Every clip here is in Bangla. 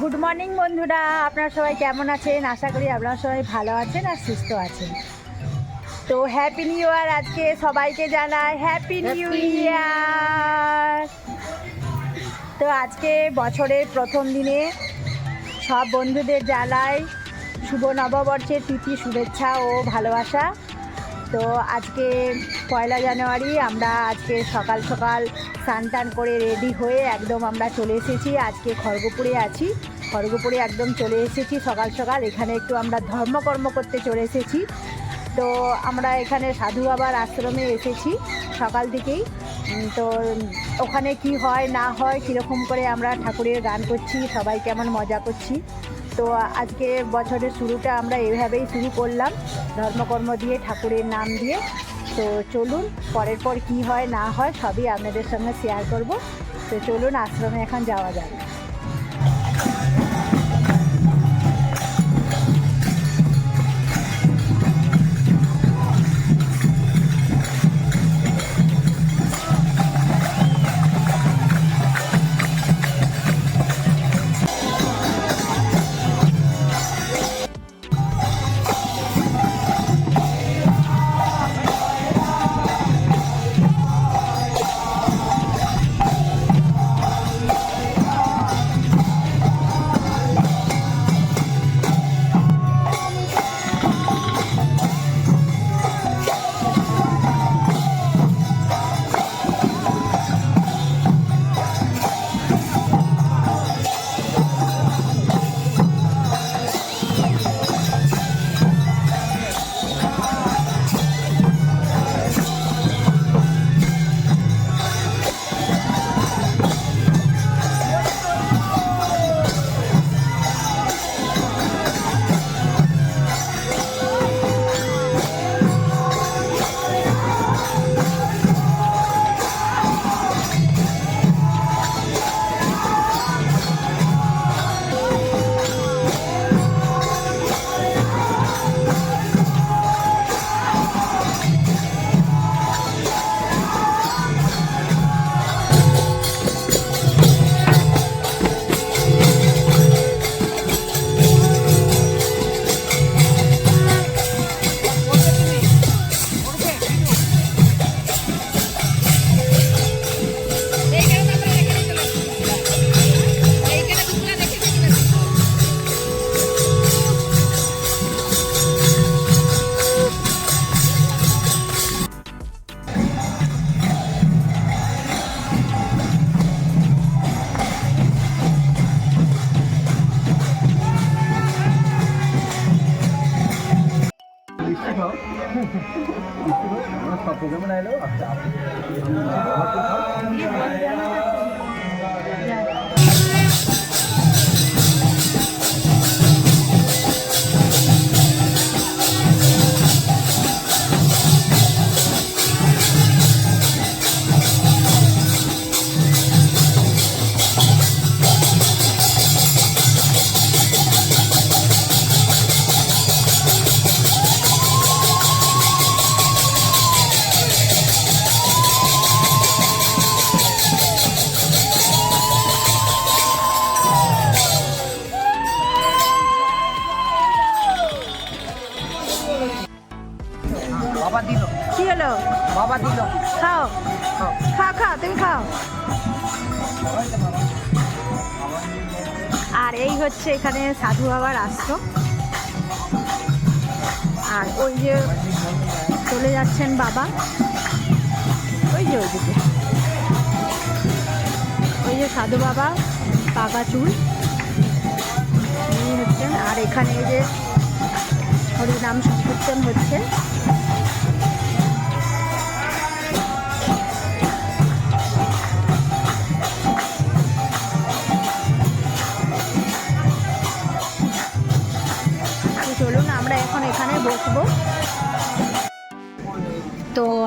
গুড মর্নিং বন্ধুরা। আপনারা সবাই কেমন আছেন? আশা করি আপনারা সবাই ভালো আছেন আর সুস্থ আছেন। তো হ্যাপি নিউ ইয়ার আজকে সবাইকে জানাই। হ্যাপি নিউ ইয়ার তো আজকে বছরের প্রথম দিনে সব বন্ধুদের জানাই শুভ নববর্ষের তিথি শুভেচ্ছা ও ভালোবাসা। তো আজকে পয়লা জানুয়ারি আমরা আজকে সকাল সকাল স্নান টান করে রেডি হয়ে একদম আমরা চলে এসেছি। আজকে খড়গপুরে আছি। খড়গপুরে একদম চলে এসেছি সকাল সকাল। এখানে একটু আমরা ধর্মকর্ম করতে চলে এসেছি। তো আমরা এখানে সাধু বাবার আশ্রমে এসেছি সকাল থেকেই। তো ওখানে কি হয় না হয় কীরকম করে আমরা ঠাকুরের গান করছি, সবাই কেমন মজা করছি। তো আজকে বছরের শুরুটা আমরা এভাবেই শুরু করলাম। ধর্মকর্ম দিয়ে, ঠাকুরের নাম দিয়ে। তো চলুন, পরের পর কি হয়, না হয়, সবই আপনাদের সঙ্গে শেয়ার করব। তো চলুন, আশ্রমে এখন যাওয়া যাবে মিষ্টি খাও মিষ্টি খাও আমরা সব প্রোগ্রামে না এলেও আচ্ছা বাবা দিল। কি হলো? বাবা দিল। খাও। খাও। খাও তুমি খাও। আর এই হচ্ছে এখানে সাধু বাবার আশ্রম। আর ওই যে চলে যাচ্ছেন বাবা। ওই যে ওইদিকে। ওই যে সাধু বাবা পাকা চুল। হচ্ছেন। আর এখানে এই যে হরিনাম সংকীর্তন হচ্ছে।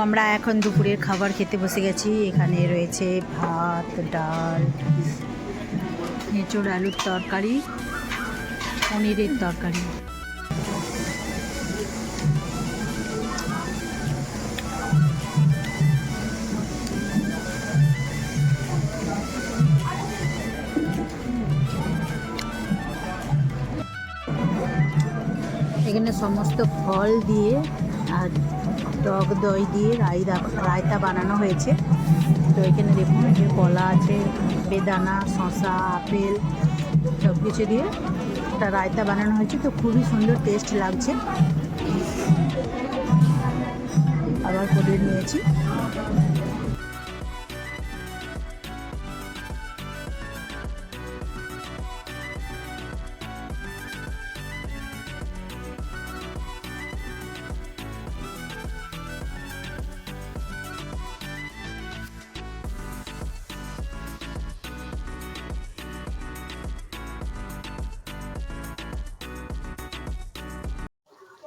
আমরা এখন দুপুরের খাবার খেতে বসে গেছি। এখানে রয়েছে ভাত, ডাল, এঁচড়, আলুর তরকারি, পনিরের তরকারি। এখানে সমস্ত ফল দিয়ে আর টক দই দিয়ে রায়তা রায়তা বানানো হয়েছে। তো এখানে দেখুন কলা আছে, বেদানা শশা আপেল সব কিছু দিয়ে একটা রায়তা বানানো হয়েছে। তো খুবই সুন্দর টেস্ট লাগছে। আবার পনির নিয়েছি।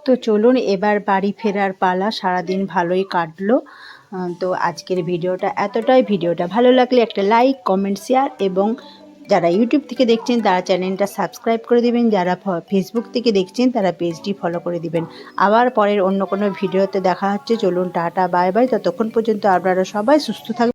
তো চলুন এবার বাড়ি ফেরার পালা। সারাদিন ভালোই কাটলো। তো আজকের ভিডিওটা এতটাই। ভিডিওটা ভালো লাগলে একটা লাইক, কমেন্ট, শেয়ার এবং যারা ইউটিউব থেকে দেখছেন তারা চ্যানেলটা সাবস্ক্রাইব করে দিবেন। যারা ফেসবুক থেকে দেখছেন তারা পেজটি ফলো করে দিবেন। আবার পরের অন্য কোনো ভিডিওতে দেখা হচ্ছে। চলুন টাটা বাই বাই ততক্ষণ পর্যন্ত আপনারা সবাই সুস্থ থাকবেন